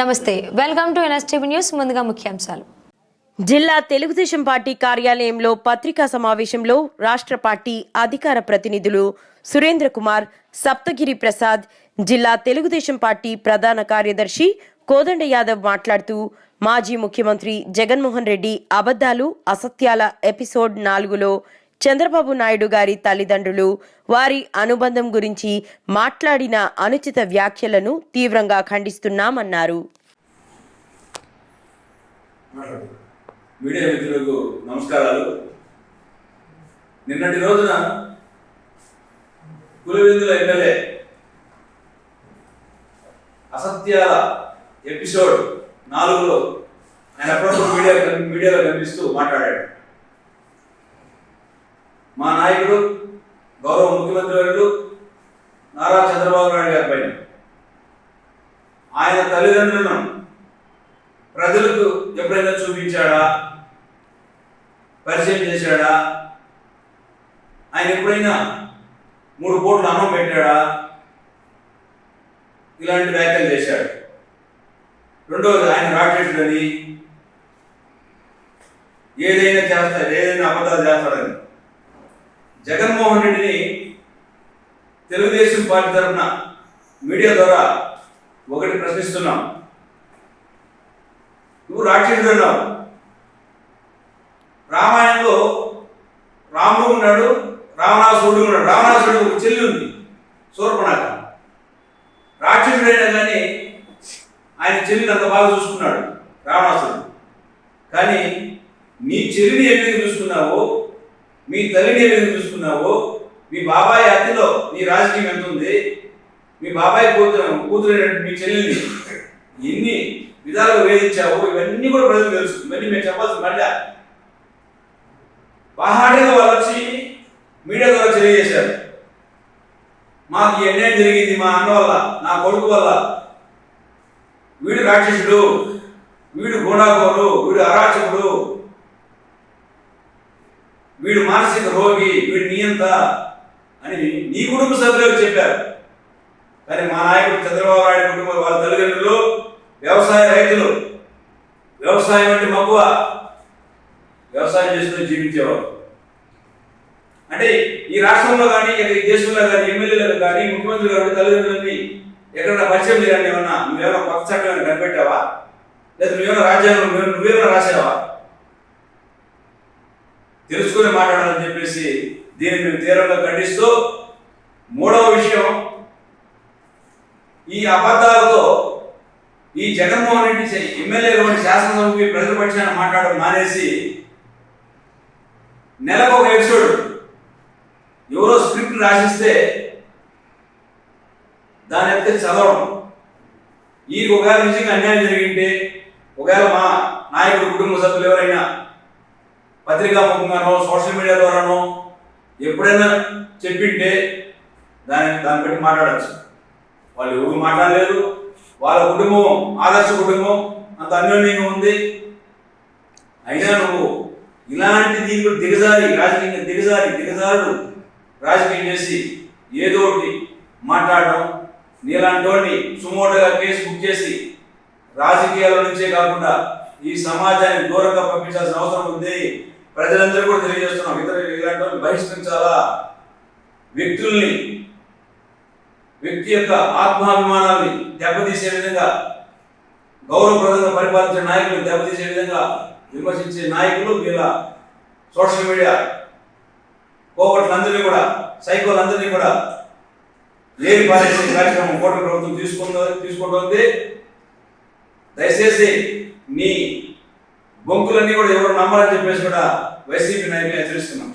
నమస్తే. Welcome to NSTV news ముందుగా ముఖ్యాంశాలు. జిల్లా తెలుగుదేశం పార్టీ కార్యాలయంలో పత్రికా సమావేశంలో రాష్ట్ర పార్టీ అధికార ప్రతినిధులు సురేంద్ర కుమార్ సప్తగిరి ప్రసాద్ జిల్లా తెలుగుదేశం పార్టీ ప్రధాన కార్యదర్శి కోదండ యాదవ్ మాట్లాడుతూ మాజీ ముఖ్యమంత్రి జగన్మోహన్ రెడ్డి అబద్ధాలు అసత్యాల ఎపిసోడ్ నాలుగులో చంద్రబాబు నాయుడు గారి తల్లిదండ్రులు వారి అనుబంధం గురించి మాట్లాడిన అనుచిత వ్యాఖ్యలను తీవ్రంగా ఖండిస్తున్నామన్నారు. మీడియా మిత్రులకు నమస్కారాలు. నిన్నటి రోజున పులివెందుల ఎమ్మెల్యే అసత్యాల ఎపిసోడ్ నాలుగులో ఆయన అప్పుడప్పుడు మీడియా మీడియాలో కనిపిస్తూ మాట్లాడాడు. మా నాయకుడు గౌరవ ముఖ్యమంత్రి వర్యుడు నారా చంద్రబాబు నాయుడు గారి పైన. ఆయన తల్లిదండ్రులను ప్రజలకు ఎప్పుడైనా చూపించాడా? పరిచయం చేశాడా? ఆయన ఎప్పుడైనా మూడు కోట్లు అన్నం పెట్టాడా? ఇలాంటి వ్యాఖ్యలు చేశాడు. రెండవది ఆయన రాక్షసుడని ఏదైనా చేస్తాడు ఏదైనా అబద్ధాలు చేస్తాడని. జగన్మోహన్ రెడ్డిని తెలుగుదేశం పార్టీ తరఫున మీడియా ద్వారా ఒకటి ప్రశ్నిస్తున్నాం. నువ్వు రాక్షసుడు అన్నావు. రామాయణంలో రాముడు ఉన్నాడు రావణాసురుడు ఉన్నాడు. రావణాసురుడు ఒక చెల్లి ఉంది శూర్పణాక రాక్షసుడైనా కానీ ఆయన చెల్లిని అంత బాగా చూసుకున్నాడు రావణాసురుడు. కానీ నీ చెల్లిని ఏ చూసుకున్నావో? మీ తల్లిని ఏ విధంగా మీ బాబాయ్ అతిలో నీ రాజకీయం ఎంత ఉంది? మీ బాబాయ్ కూతురు కూతురైనటువంటి మీ చెల్లెల్ని ఎన్ని విధాలుగా వేధించావు ఇవన్నీ కూడా ప్రజలు తెలుసు. ఇవన్నీ మేము చెప్పాల్సిన మళ్ళా పహాడిగా వాళ్ళు వచ్చి మీడియా ద్వారా తెలియజేశారు. మాకు ఈ అన్యాయం జరిగింది మా అన్న వల్ల నా కొడుకు వల్ల. వీడు రాక్షసుడు వీడు గుణాకోరు వీడు అరాచకుడు వీడు మానసిక రోగి వీడు నియంత అని నీ కుటుంబ సభ్యులకు చెప్పారు. కానీ మా నాయకుడు చంద్రబాబు నాయుడు కుటుంబం వాళ్ళ తల్లిదండ్రులు వ్యవసాయ రైతులు వ్యవసాయం అంటే మక్కువ. వ్యవసాయం చేసుకుని జీవించేవారు. అంటే ఈ రాష్ట్రంలో కానీ ఈ దేశంలో కానీ ఎమ్మెల్యేలు కానీ ముఖ్యమంత్రులు కానీ తల్లిదండ్రులని ఎక్కడైనా పరిచయం చేయాలని ఏమన్నా నువ్వేమైనా కొత్త చట్టం కనిపెట్టావా? లేదా నువ్వేమైనా రాజ్యాంగం నువ్వేమైనా రాసావా తెలుసుకుని మాట్లాడాలని చెప్పేసి దీన్ని మేము తీవ్రంగా ఖండిస్తూ మూడవ విషయం ఈ అబద్ధాలతో ఈ జగన్మోహన్ రెడ్డి చే- ఎమ్మెల్యేగా ఉండి శాసనసభకి ప్రజల పక్షాన మాట్లాడడం మానేసి నెలకు ఒక ఎపిసోడ్ ఎవరో స్క్రిప్ట్ రాసిస్తే దాని అయితే చదవడం. ఈ ఒకవేళ నిజంగా అన్యాయం జరిగింటే ఒకవేళ మా నాయకుడు కుటుంబ సభ్యులు ఎవరైనా పత్రికా ముఖంగానో సోషల్ మీడియా ద్వారానో ఎప్పుడైనా చెప్పింటే దాని దాన్ని బట్టి మాట్లాడచ్చు. వాళ్ళు ఎవరు మాట్లాడలేదు. వాళ్ళ కుటుంబం ఆదర్శ కుటుంబం అంత అన్యోన్యంగా ఉంది. అయినా నువ్వు ఇలాంటి దీంట్లో దిగజారి రాజకీయంగా దిగజారి దిగజారుడు రాజకీయం చేసి ఏదో ఒకటి మాట్లాడడం నీలాంటి వాడిని సుమోటగా కేసు బుక్ చేసి రాజకీయాల నుంచే కాకుండా ఈ సమాజాన్ని దూరంగా పంపించాల్సిన అవసరం ఉంది. ప్రజలందరూ కూడా తెలియజేస్తున్నాం. ఇతర ఇలాంటి బహిష్కరించాలా? వ్యక్తుల్ని వ్యక్తి యొక్క ఆత్మాభిమానాన్ని దెబ్బతీసే విధంగా గౌరవప్రదంగా పరిపాలించే నాయకులు దెబ్బతీసే విధంగా విమర్శించే నాయకులు వీళ్ళ సోషల్ మీడియా కోవట్లందరినీ కూడా సైకోలందరినీ కూడా లేని పారేసే కార్యక్రమం కోట ప్రభుత్వం తీసుకుందో తీసుకుంటుంది. దయచేసి నీ బొంకులన్నీ కూడా ఎవరు నమ్మాలని చెప్పేసి కూడా వైసీపీ నాయకులు హెచ్చరిస్తున్నాం.